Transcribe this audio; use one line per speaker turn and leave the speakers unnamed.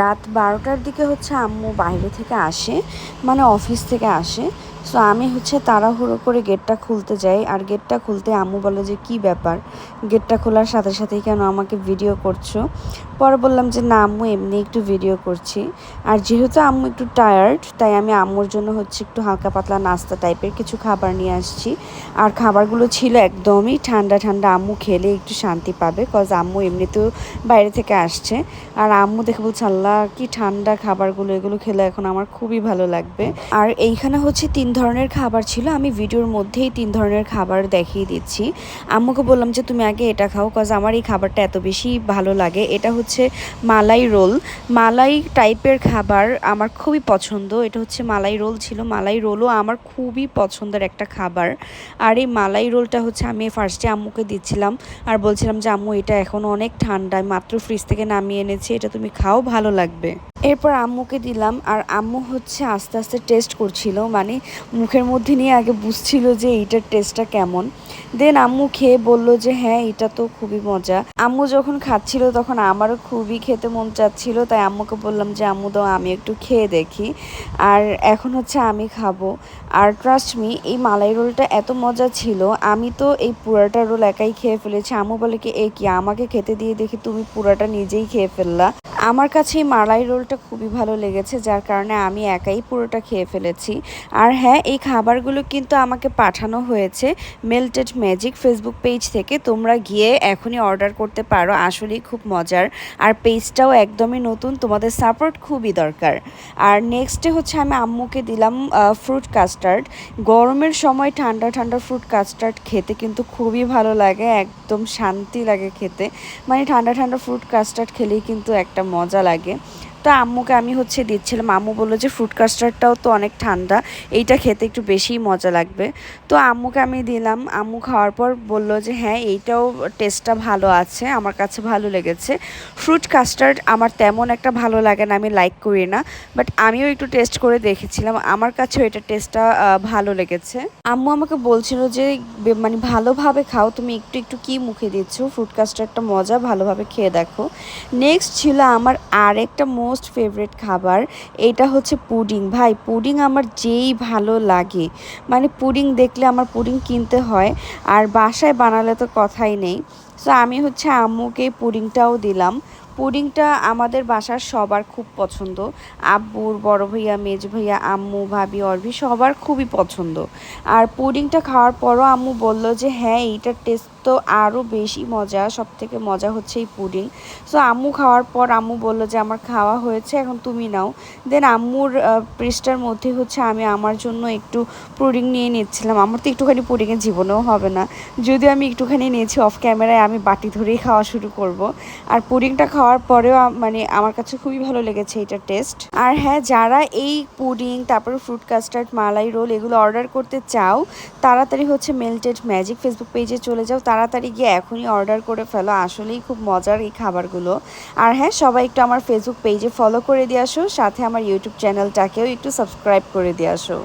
রাত বারোটার দিকে হচ্ছে আম্মু বাইরে থেকে আসে মানে অফিস থেকে আসে। সো আমি হচ্ছে তাড়াহুড়ো করে গেটটা খুলতে যাই, আর গেটটা খুলতে আম্মু বলে যে, কি ব্যাপার? গেটটা খোলার সাথে সাথেই কেন আমাকে ভিডিও করছ? পরে বললাম যে, না আম্মু, এমনি একটু ভিডিও করছি। আর যেহেতু আম্মু একটু টায়ার্ড তাই আমি আম্মুর জন্য হচ্ছে একটু হালকা পাতলা নাস্তা টাইপের কিছু খাবার নিয়ে আসছি। আর খাবারগুলো ছিল একদমই ঠান্ডা ঠান্ডা। আম্মু খেলে একটু শান্তি পাবে কজ আম্মু এমনিতেও বাইরে থেকে আসছে। আর আম্মু দেখে বলছে কি ঠান্ডা খাবারগুলো, এগুলো খেলে এখন আমার খুবই ভালো লাগবে। আর এইখানে হচ্ছে তিন ধরনের খাবার ছিল, আমি ভিডিওর মধ্যেই তিন ধরনের খাবার দেখিয়ে দিচ্ছি। আম্মুকে বললাম যে, তুমি আগে এটা খাও কজ আমার এই খাবারটা এত বেশি ভালো লাগে। এটা হচ্ছে মালাই রোল। মালাই টাইপের খাবার আমার খুবই পছন্দ। এটা হচ্ছে মালাই রোল ছিল। মালাই রোলও আমার খুবই পছন্দের একটা খাবার। আর এই মালাই রোলটা হচ্ছে আমি ফার্স্টে আম্মুকে দিচ্ছিলাম আর বলছিলাম যে, আম্মু, এটা এখন অনেক ঠান্ডায় মাত্র ফ্রিজ থেকে নামিয়ে এনেছি, এটা তুমি খাও, ভালো লাগবে। এরপর আম্মুকে দিলাম, আর আম্মু হচ্ছে আস্তে আস্তে টেস্ট করছিল মানে মুখের মধ্যে নিয়ে আগে বুঝছিল যে এইটার টেস্টটা কেমন। দেন আম্মু খেয়ে বলল যে হ্যাঁ এটা তো খুবই মজা। আম্মু যখন খাচ্ছিল তখন আমারও খুবই খেতে মন চাচ্ছিল, তাই আম্মুকে বললাম যে, আম্মু, দাও, আমি একটু খেয়ে দেখি। আর এখন হচ্ছে আমি খাব। আর ট্রাস্ট মি এই মালাই রোলটা এত মজা ছিল, আমি তো এই পুরাটা রোল একাই খেয়ে ফেলেছি। আম্মু বলে কি, এ কি, আমাকে খেতে দিয়ে দেখি, তুমি পুরাটা নিজেই খেয়ে ফেললা? আমার কাছে এই মালাই রোলটা খুবই ভালো লেগেছে, যার কারণে আমি একাই পুরোটা খেয়ে ফেলেছি। আর হ্যাঁ এই খাবারগুলো কিন্তু আমাকে পাঠানো হয়েছে মেল্টেড ম্যাজিক ফেসবুক পেজ থেকে। তোমরা গিয়ে এখনই অর্ডার করতে পারো, আসলেই খুব মজার। আর পেজটাও একদমই নতুন, তোমাদের সাপোর্ট খুবই দরকার। আর নেক্সটে হচ্ছে আমি আম্মুকে দিলাম ফ্রুট কাস্টার্ড গরমের সময় ঠান্ডা ঠান্ডা ফ্রুট কাস্টার্ড খেতে কিন্তু খুবই ভালো লাগে, একদম শান্তি লাগে খেতে। মানে ঠান্ডা ঠান্ডা ফ্রুট কাস্টার্ড খেলেই কিন্তু একটা মজা লাগে। তো আম্মুকে আমি হচ্ছে দিচ্ছিলাম। আম্মু বলল যে ফ্রুট কাস্টার্ডটাও তো অনেক ঠান্ডা, এইটা খেতে একটু বেশিই মজা লাগবে। তো আম্মুকে আমি দিলাম। আম্মু খাওয়ার পর বলল যে হ্যাঁ এইটাও টেস্টটা ভালো আছে, আমার কাছে ভালো লেগেছে। ফ্রুট কাস্টার্ড আমার তেমন একটা ভালো লাগে না, আমি লাইক করি না বাট আমিও একটু টেস্ট করে দেখেছিলাম। আমার কাছেও এটা টেস্টটা ভালো লেগেছে। আম্মু আমাকে বলছিল যে মানে ভালোভাবে খাও, তুমি একটু একটু কি মুখে দিচ্ছ? ফ্রুট কাস্টার্ডটা মজা, ভালোভাবে খেয়ে দেখো। নেক্সট ছিল আমার আরেকটা মোস্ট মোস্ট ফেভারিট খাবার এটা হচ্ছে পুডিং। ভাই, পুডিং আমার যেই ভালো লাগে। মানে পুডিং দেখলে আমার পুডিং কিনতে হয়, আর বাসায় বানালে তো কথাই নেই। সো আমি হচ্ছে আম্মুকে পুডিংটাও দিলাম। পুডিংটা আমাদের বাসার সবার খুব পছন্দ। আব্বুর, বড় ভাইয়া, মেজ ভাইয়া, আম্মু, ভাবি, অরভি সবার খুবই পছন্দ। আর পুডিংটা খাওয়ার পরও আম্মু বলল যে হ্যাঁ এইটার টেস্ট তো আরও বেশি মজা সব থেকে মজা হচ্ছে এই পুডিং। সো আম্মু খাওয়ার পর আম্মু বলল যে, আমার খাওয়া হয়েছে, এখন তুমি নাও। দেন আম্মুর পৃষ্ঠার মধ্যে হচ্ছে আমি আমার জন্য একটু পুডিং নিয়ে নিচ্ছিলাম। আমার তো একটুখানি পুডিংয়ের জীবনেও হবে না। যদিও আমি একটুখানি নিয়েছি অফ ক্যামেরায় আমি বাটি ধরেই খাওয়া শুরু করব। আর পুডিংটা খাওয়ার পরেও মানে আমার কাছে খুবই ভালো লেগেছে এটার টেস্ট আর হ্যাঁ যারা এই পুডিং, তারপরে ফ্রুট কাস্টার্ড মালাই রোল এগুলো অর্ডার করতে চাও, তাড়াতাড়ি হচ্ছে মেল্টেড ম্যাজিক ফেসবুক পেজে চলে যাও। তাড়াতাড়ি গিয়ে এখনই অর্ডার করে ফেলো। আসলেই খুব মজার এই খাবারগুলো। আর হ্যাঁ সবাই একটু আমার ফেসবুক পেজে ফলো করে দিয়ে আসো, সাথে আমার ইউটিউব চ্যানেলটাকেও একটু সাবস্ক্রাইব করে দিয়ে আসো।